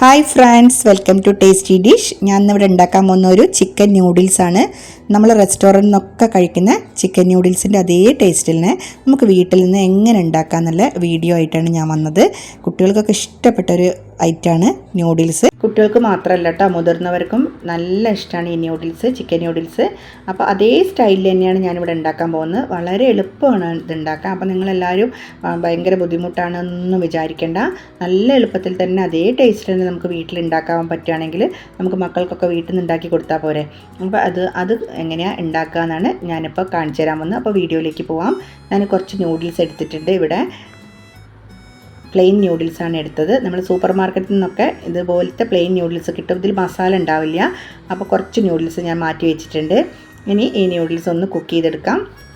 Hi friends welcome to tasty dish ഞാൻ ഇന്നിവിടെ ഉണ്ടാക്കാൻ പോകുന്ന ഒരു ചിക്കൻ ന്യൂഡിൽസ് ആണ്. നമ്മൾ റെസ്റ്റോറന്റിൽ നിന്നൊക്കെ കഴിക്കുന്ന ചിക്കൻ ന്യൂഡിൽസിന്റെ അതേ ടേസ്റ്റിൽ തന്നെ നമുക്ക് വീട്ടിൽ നിന്ന് എങ്ങനെ ഉണ്ടാക്കാമെന്നുള്ള വീഡിയോ ആയിട്ടാണ് ഞാൻ വന്നത്. കുട്ടികൾക്കൊക്കെ ഇഷ്ടപ്പെട്ട ഒരു ഐറ്റമാണ് ന്യൂഡിൽസ് കുട്ടികൾക്ക് മാത്രമല്ല കേട്ടോ മുതിർന്നവർക്കും നല്ല ഇഷ്ടമാണ് ഈ ന്യൂഡിൽസ് ചിക്കൻ ന്യൂഡിൽസ് അപ്പോൾ അതേ സ്റ്റൈലിൽ തന്നെയാണ് ഞാനിവിടെ ഉണ്ടാക്കാൻ പോകുന്നത്. വളരെ എളുപ്പമാണ് ഇത് ഉണ്ടാക്കാൻ. അപ്പോൾ നിങ്ങളെല്ലാവരും ഭയങ്കര ബുദ്ധിമുട്ടാണെന്നൊന്നും വിചാരിക്കേണ്ട. നല്ല എളുപ്പത്തിൽ തന്നെ അതേ ടേസ്റ്റിൽ തന്നെ നമുക്ക് വീട്ടിൽ ഉണ്ടാക്കാൻ പറ്റുകയാണെങ്കിൽ നമുക്ക് മക്കൾക്കൊക്കെ വീട്ടിൽ നിന്ന് ഉണ്ടാക്കി കൊടുത്താൽ പോരെ. അപ്പോൾ അത് അത് എങ്ങനെയാണ് ഉണ്ടാക്കുക എന്നാണ് ഞാനിപ്പോൾ കാണിച്ചു തരാൻ വന്നത് അപ്പോൾ വീഡിയോയിലേക്ക് പോവാം. ഞാൻ കുറച്ച് ന്യൂഡിൽസ് എടുത്തിട്ടുണ്ട് ഇവിടെ. പ്ലെയിൻ ന്യൂഡിൽസ് ആണ് എടുത്തത്. നമ്മൾ സൂപ്പർ മാർക്കറ്റിൽ നിന്നൊക്കെ ഇതുപോലത്തെ പ്ലെയിൻ ന്യൂഡിൽസ് കിട്ടും. ഇതിൽ മസാല ഉണ്ടാവില്ല. അപ്പോൾ കുറച്ച് ന്യൂഡിൽസ് ഞാൻ മാറ്റി വെച്ചിട്ടുണ്ട്. ഇനി ഈ ന്യൂഡിൽസ് ഒന്ന് കുക്ക് ചെയ്തെടുക്കാം.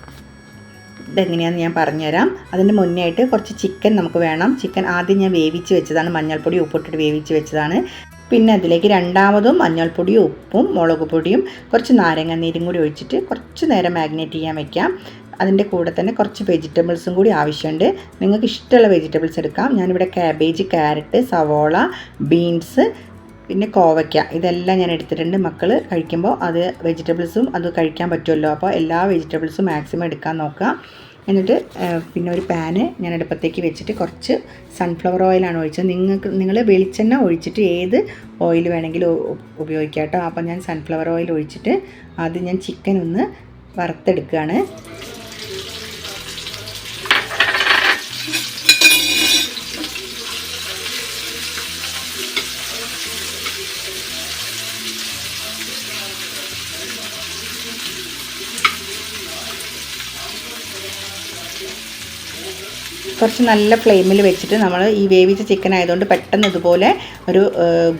ഇതെങ്ങനെയാണെന്ന് ഞാൻ പറഞ്ഞുതരാം. അതിന് മുന്നേ ആയിട്ട് കുറച്ച് ചിക്കൻ നമുക്ക് വേണം. ചിക്കൻ ആദ്യം ഞാൻ വേവിച്ച് വെച്ചതാണ്. മഞ്ഞൾപ്പൊടി ഉപ്പിട്ടിട്ട് വേവിച്ച് വെച്ചതാണ്. പിന്നെ അതിലേക്ക് രണ്ടാമതും മഞ്ഞൾപ്പൊടിയും ഉപ്പും മുളക് പൊടിയും കുറച്ച് നാരങ്ങ നീരും കൂടി ഒഴിച്ചിട്ട് കുറച്ച് നേരം മാഗ്നേറ്റ് ചെയ്യാൻ വെക്കാം. അതിന്റെ കൂടെ തന്നെ കുറച്ച് വെജിറ്റബിൾസും കൂടി ആവശ്യമുണ്ട്. നിങ്ങൾക്ക് ഇഷ്ടമുള്ള വെജിറ്റബിൾസ് എടുക്കാം. ഞാനിവിടെ ക്യാബേജ് ക്യാരറ്റ് സവോള ബീൻസ് പിന്നെ കോവയ്ക്ക. ഇതെല്ലാം ഞാൻ എടുത്തിട്ടുണ്ട്. മക്കൾ കഴിക്കുമ്പോൾ അത് വെജിറ്റബിൾസും അത് കഴിക്കാൻ പറ്റുമല്ലോ. അപ്പോൾ എല്ലാ വെജിറ്റബിൾസും മാക്സിമം എടുക്കാൻ നോക്കുക. എന്നിട്ട് പിന്നെ ഒരു പാന് ഞാൻ അടുപ്പത്തേക്ക് വെച്ചിട്ട് കുറച്ച് സൺഫ്ലവർ ഓയിലാണ് ഒഴിച്ചത്. നിങ്ങൾക്ക് നിങ്ങൾ വെളിച്ചെണ്ണ ഒഴിച്ചിട്ട് ഏത് ഓയിൽ വേണമെങ്കിലും ഉപയോഗിക്കാം കേട്ടോ. അപ്പോൾ ഞാൻ സൺഫ്ലവർ ഓയിൽ ഒഴിച്ചിട്ട് അത് ഞാൻ ചിക്കൻ ഒന്ന് വറുത്തെടുക്കുകയാണ്. കുറച്ച് നല്ല ഫ്ലെയിമിൽ വെച്ചിട്ട് നമ്മൾ ഈ വേവിച്ച ചിക്കൻ ആയതുകൊണ്ട് പെട്ടെന്ന് ഇതുപോലെ ഒരു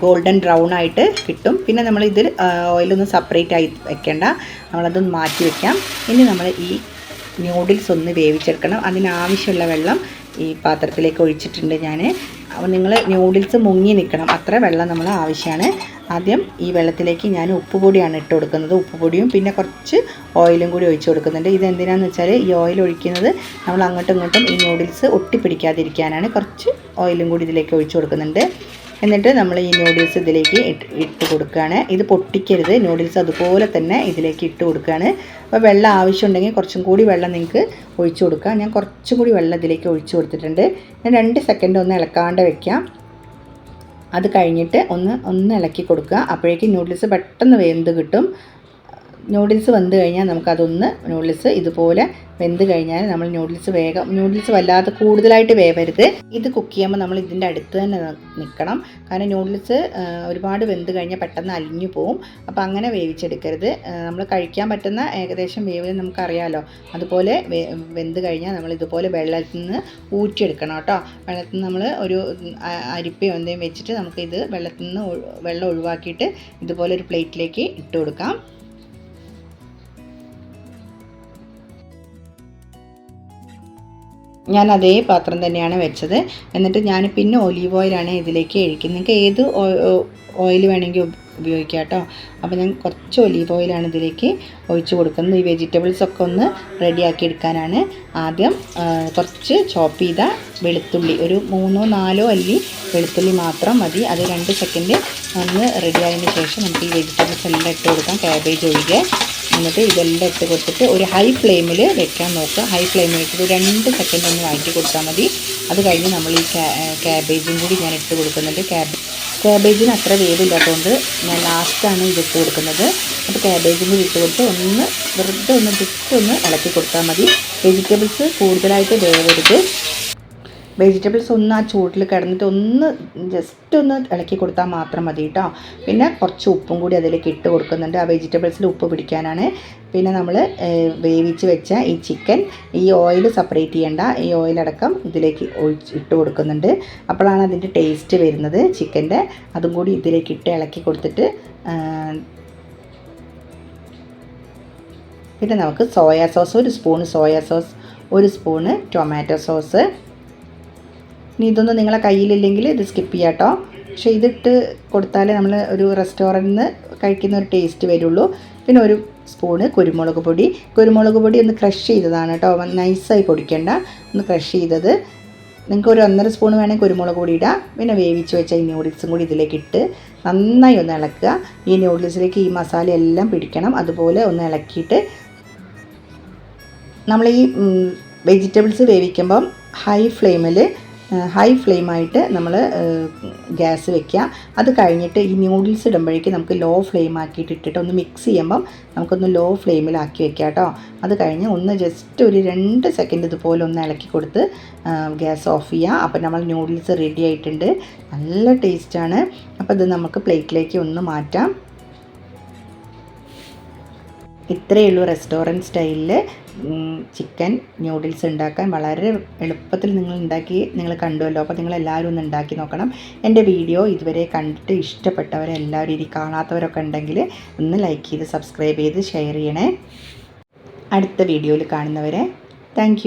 ഗോൾഡൻ ബ്രൗൺ ആയിട്ട് കിട്ടും. പിന്നെ നമ്മൾ ഇതിൽ ഓയിലൊന്നും സെപ്പറേറ്റ് ആയി വെക്കേണ്ട. നമ്മളതൊന്ന് മാറ്റി വെക്കാം. ഇനി നമ്മൾ ഈ ന്യൂഡിൽസ് ഒന്ന് വേവിച്ചെടുക്കണം. അതിനാവശ്യമുള്ള വെള്ളം ഈ പാത്രത്തിലേക്ക് ഒഴിച്ചിട്ടുണ്ട് ഞാൻ അപ്പോൾ നിങ്ങൾ ന്യൂഡിൽസ് മുങ്ങി നിൽക്കണം അത്ര വെള്ളം നമ്മൾ ആവശ്യമാണ് ആദ്യം ഈ വെള്ളത്തിലേക്ക് ഞാൻ ഉപ്പ് പൊടിയാണ് ഇട്ട് കൊടുക്കുന്നത്. ഉപ്പ് പൊടിയും പിന്നെ കുറച്ച് ഓയിലും കൂടി ഒഴിച്ച് കൊടുക്കുന്നുണ്ട്. ഇത് എന്തിനാണെന്ന് വെച്ചാൽ ഈ ഓയിൽ ഒഴിക്കുന്നത് നമ്മൾ അങ്ങോട്ടും ഇങ്ങോട്ടും ഈ ന്യൂഡിൽസ് ഒട്ടിപ്പിടിക്കാതിരിക്കാനാണ്. കുറച്ച് ഓയിലും കൂടി ഇതിലേക്ക് ഒഴിച്ച് കൊടുക്കുന്നുണ്ട്. എന്നിട്ട് നമ്മൾ ഈ നൂഡിൽസ് ഇതിലേക്ക് ഇട്ട് ഇട്ട് കൊടുക്കുകയാണ്. ഇത് പൊട്ടിക്കരുത്. നൂഡിൽസ് അതുപോലെ തന്നെ ഇതിലേക്ക് ഇട്ട് കൊടുക്കുകയാണ്. അപ്പോൾ വെള്ളം ആവശ്യമുണ്ടെങ്കിൽ കുറച്ചും കൂടി വെള്ളം നിങ്ങൾക്ക് ഒഴിച്ചു കൊടുക്കാം. ഞാൻ കുറച്ചും കൂടി വെള്ളം ഇതിലേക്ക് ഒഴിച്ചു കൊടുത്തിട്ടുണ്ട്. ഞാൻ രണ്ട് സെക്കൻഡ് ഒന്ന് ഇളക്കാണ്ട് വെക്കാം. അത് കഴിഞ്ഞിട്ട് ഒന്ന് ഒന്ന് ഇളക്കി കൊടുക്കുക. അപ്പോഴേക്കും നൂഡിൽസ് പെട്ടെന്ന് വെന്ത് കിട്ടും. നൂഡിൽസ് വെന്ത് കഴിഞ്ഞാൽ നമുക്കതൊന്ന് നൂഡിൽസ് ഇതുപോലെ വെന്ത് കഴിഞ്ഞാൽ നമ്മൾ നൂഡിൽസ് വേഗം നൂഡിൽസ് വല്ലാതെ കൂടുതലായിട്ട് വേവരുത്. ഇത് കുക്ക് ചെയ്യുമ്പോൾ നമ്മൾ ഇതിന്റെ അടുത്ത് തന്നെ നിൽക്കണം. കാരണം നൂഡിൽസ് ഒരുപാട് വെന്ത് കഴിഞ്ഞാൽ പെട്ടെന്ന് അലിഞ്ഞു പോവും. അപ്പോൾ അങ്ങനെ വേവിച്ചെടുക്കരുത്. നമ്മൾ കഴിക്കാൻ പറ്റുന്ന ഏകദേശം വേവ് നമുക്കറിയാമല്ലോ അതുപോലെ വെന്ത് കഴിഞ്ഞാൽ നമ്മൾ ഇതുപോലെ വെള്ളത്തിൽ നിന്ന് ഊറ്റിയെടുക്കണം കേട്ടോ. വെള്ളത്തിൽ നിന്ന് നമ്മൾ ഒരു അരിപ്പയോ എന്തെങ്കിലും വെച്ചിട്ട് നമുക്കിത് വെള്ളത്തിൽ നിന്ന് വെള്ളം ഒഴിവാക്കിയിട്ട് ഇതുപോലെ ഒരു പ്ലേറ്റിലേക്ക് ഇട്ട് കൊടുക്കാം. ഞാൻ അതേ പാത്രം തന്നെയാണ് വെച്ചത്. എന്നിട്ട് ഞാൻ പിന്നെ ഒലീവ് ഓയിലാണ് ഇതിലേക്ക് ഒഴിക്കുന്നത്. നിങ്ങൾക്ക് ഏത് ഓയിൽ വേണമെങ്കിൽ ഉപയോഗിക്കാം കേട്ടോ. അപ്പോൾ ഞാൻ കുറച്ച് ഒലീവ് ഓയിലാണ് ഇതിലേക്ക് ഒഴിച്ച് കൊടുക്കുന്നത്. ഈ വെജിറ്റബിൾസ് ഒക്കെ ഒന്ന് റെഡിയാക്കി എടുക്കാനാണ്. ആദ്യം കുറച്ച് ചോപ്പ് ചെയ്ത വെളുത്തുള്ളി ഒരു മൂന്നോ നാലോ അല്ലി വെളുത്തുള്ളി മാത്രം മതി. അത് രണ്ട് സെക്കൻഡ് ഒന്ന് റെഡിയായതിന് ശേഷം നമുക്ക് ഈ വെജിറ്റബിൾസ് എല്ലാം ഇട്ട് കൊടുക്കാം. കാബേജ് ഒഴികെ. എന്നിട്ട് ഇതെല്ലാം ഇട്ട് കൊടുത്തിട്ട് ഒരു ഹൈ ഫ്ലെയിമിൽ വെക്കാൻ നോക്കുക. ഹൈ ഫ്ലെയിമിൽ വെച്ചിട്ട് രണ്ട് സെക്കൻഡ് ഒന്ന് വഴറ്റി കൊടുത്താൽ മതി. അത് കഴിഞ്ഞ് നമ്മൾ ഈ ക്യാബേജും കൂടി ഞാൻ ഇട്ട് കൊടുക്കുന്നുണ്ട് ക്യാബ് ക്യാബേജിന് അത്ര വേവില്ലാത്തതുകൊണ്ട് ഞാൻ ലാസ്റ്റാണ് ഇത് കൊടുക്കുന്നത്. അപ്പോൾ ക്യാബേജും കൂടി ഇട്ട് കൊടുത്ത് ഒന്ന് വെറുതെ ഒന്ന് ജസ്റ്റ് ഒന്ന് ഇളക്കി കൊടുത്താൽ മതി. വെജിറ്റബിൾസ് കൂടുതലായിട്ട് വേവരുത്. വെജിറ്റബിൾസ് ഒന്ന് ആ ചൂട്ടിൽ കിടന്നിട്ട് ഒന്ന് ജസ്റ്റ് ഒന്ന് ഇളക്കി കൊടുത്താൽ മാത്രം മതി കേട്ടോ പിന്നെ കുറച്ച് ഉപ്പും കൂടി അതിലേക്ക് ഇട്ട് കൊടുക്കുന്നുണ്ട്. ആ വെജിറ്റബിൾസിൽ ഉപ്പ് പിടിക്കാനാണ്. പിന്നെ നമ്മൾ വേവിച്ച് വെച്ച ഈ ചിക്കൻ ഈ ഓയിൽ സെപ്പറേറ്റ് ചെയ്യേണ്ട. ഈ ഓയിലടക്കം ഇതിലേക്ക് ഒഴിച്ച് ഇട്ട് കൊടുക്കുന്നുണ്ട്. അപ്പോഴാണ് അതിന്റെ ടേസ്റ്റ് വരുന്നത് ചിക്കന്റെ അതും കൂടി ഇതിലേക്ക് ഇട്ട് ഇളക്കി കൊടുത്തിട്ട് പിന്നെ നമുക്ക് സോയാ സോസ് ഒരു സ്പൂൺ സോയാ സോസ് ഒരു സ്പൂണ് ടൊമാറ്റോ സോസ് ഇനി ഇതൊന്നും നിങ്ങളെ കയ്യിലില്ലെങ്കിൽ ഇത് സ്കിപ്പ് ചെയ്യാം കേട്ടോ. പക്ഷേ ഇതിട്ട് കൊടുത്താലേ നമ്മൾ ഒരു റെസ്റ്റോറന്റിൽ നിന്ന് കഴിക്കുന്ന ഒരു ടേസ്റ്റ് വരുള്ളൂ. പിന്നെ ഒരു സ്പൂണ് കുരുമുളക് പൊടി. കുരുമുളക് പൊടി ഒന്ന് ക്രഷ് ചെയ്തതാണ് കേട്ടോ. നൈസായി പൊടിക്കണ്ട. ഒന്ന് ക്രഷ് ചെയ്തത്. നിങ്ങൾക്ക് ഒരു ഒന്നര സ്പൂൺ വേണമെങ്കിൽ കുരുമുളക് പൊടി ഇടാം. പിന്നെ വേവിച്ച് വെച്ച ഈ നൂഡിൽസും കൂടി ഇതിലേക്ക് ഇട്ട് നന്നായി ഒന്ന് ഇളക്കുക. ഈ നൂഡിൽസിലേക്ക് ഈ മസാല എല്ലാം പിടിക്കണം. അതുപോലെ ഒന്ന് ഇളക്കിയിട്ട് നമ്മൾ ഈ വെജിറ്റബിൾസ് വേവിക്കുമ്പം ഹൈ ഫ്ലെയിമിൽ ഹൈ ഫ്ലെയിമായിട്ട് നമ്മൾ ഗ്യാസ് വെക്കുക അത് കഴിഞ്ഞിട്ട് ഈ ന്യൂഡിൽസ് ഇടുമ്പോഴേക്കും നമുക്ക് ലോ ഫ്ലെയിം ആക്കിയിട്ട് ഇട്ടിട്ട് ഒന്ന് മിക്സ് ചെയ്യുമ്പം നമുക്കൊന്ന് ലോ ഫ്ലെയിമിലാക്കി വെക്കാം കേട്ടോ അത് കഴിഞ്ഞ് ഒന്ന് ജസ്റ്റ് ഒരു രണ്ട് സെക്കൻഡ് ഇതുപോലെ ഒന്ന് ഇളക്കി കൊടുത്ത് ഗ്യാസ് ഓഫ് ചെയ്യുക അപ്പോൾ നമ്മൾ ന്യൂഡിൽസ് റെഡി ആയിട്ടുണ്ട്. നല്ല ടേസ്റ്റാണ് അപ്പോൾ ഇത് നമുക്ക് പ്ലേറ്റിലേക്ക് ഒന്ന് മാറ്റാം. ഇത്രയേ ഉള്ളൂ റെസ്റ്റോറന്റ് സ്റ്റൈലിൽ ചിക്കൻ ന്യൂഡിൽസ് ഉണ്ടാക്കാൻ വളരെ എളുപ്പത്തിൽ നിങ്ങൾ ഉണ്ടാക്കി നിങ്ങൾ കണ്ടുവല്ലോ. അപ്പോൾ നിങ്ങൾ എല്ലാവരും ഒന്ന് ഉണ്ടാക്കി നോക്കണം. എന്റെ വീഡിയോ ഇതുവരെ കണ്ടിട്ട് ഇഷ്ടപ്പെട്ടവരെല്ലാവരും ഇനി കാണാത്തവരൊക്കെ ഉണ്ടെങ്കിൽ ഒന്ന് ലൈക്ക് ചെയ്ത് സബ്സ്ക്രൈബ് ചെയ്ത് ഷെയർ ചെയ്യണേ. അടുത്ത വീഡിയോയിൽ കാണുന്നവരെ താങ്ക്